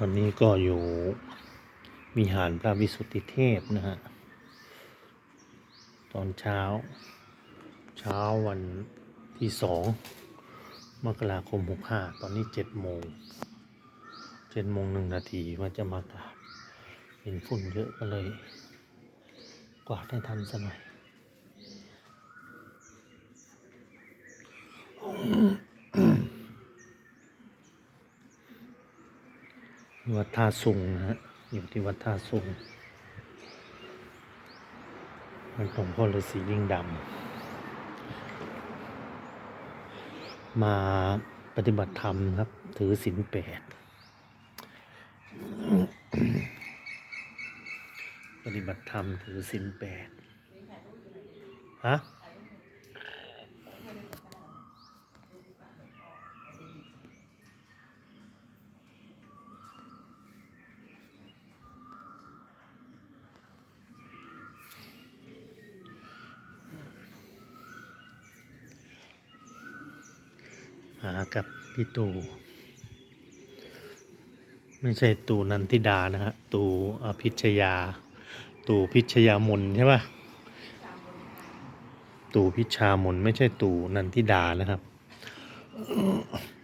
ตอนนี้ก็อยู่วิหารพระวิสุทธิเทพนะฮะ ตอนเช้า เช้าวันที่สองมกราคมหกห้าตอนนี้เจ็ดโมงเจ็ดโมงหนึ่งนาทีว่าจะมากราบเห็นฝุ่นเยอะก็เลย กวาดให้ทันสักหน่อย วัดท่าสุงนะฮะอยู่ที่วัดท่าสุงมันหลวงพ่อฤาษีลิงดำมาปฏิบัติธรรมครับ ถือศีลแปดปฏิบัติธรรมถือศีลแปดฮะ หากับพี่ตูไม่ใช่ตูนันทิดานะฮะตูอภิชยา ตูพิชยามนใช่ปะตูพิชามนไม่ใช่ตูนันทิดานะครับ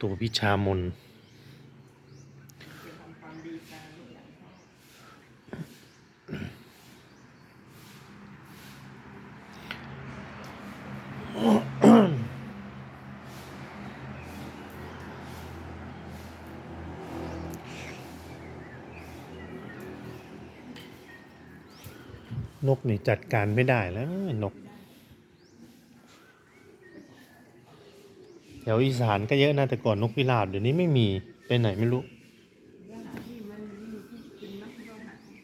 ตูพิชามน นกนี่จัดการไม่ได้แล้วนกแถวอีสานก็เยอะนะแต่ก่อนนกพิราบเดี๋ยวนี้ไม่มีไปไหนไม่รู้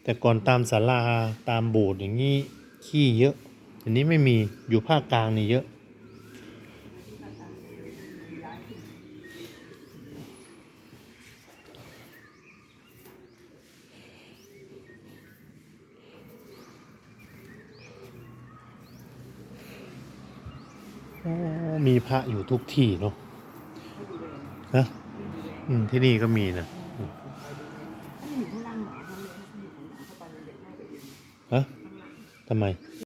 แต่ก่อนตามศาลาตามโบสถ์อย่างนี้ขี้เยอะเดี๋ยวนี้ไม่มีอยู่ภาคกลางนี่เยอะ มีพระอยู่ทุกที่เนาะนะอืมที่นี่ก็มีนะอืมฮะทำไม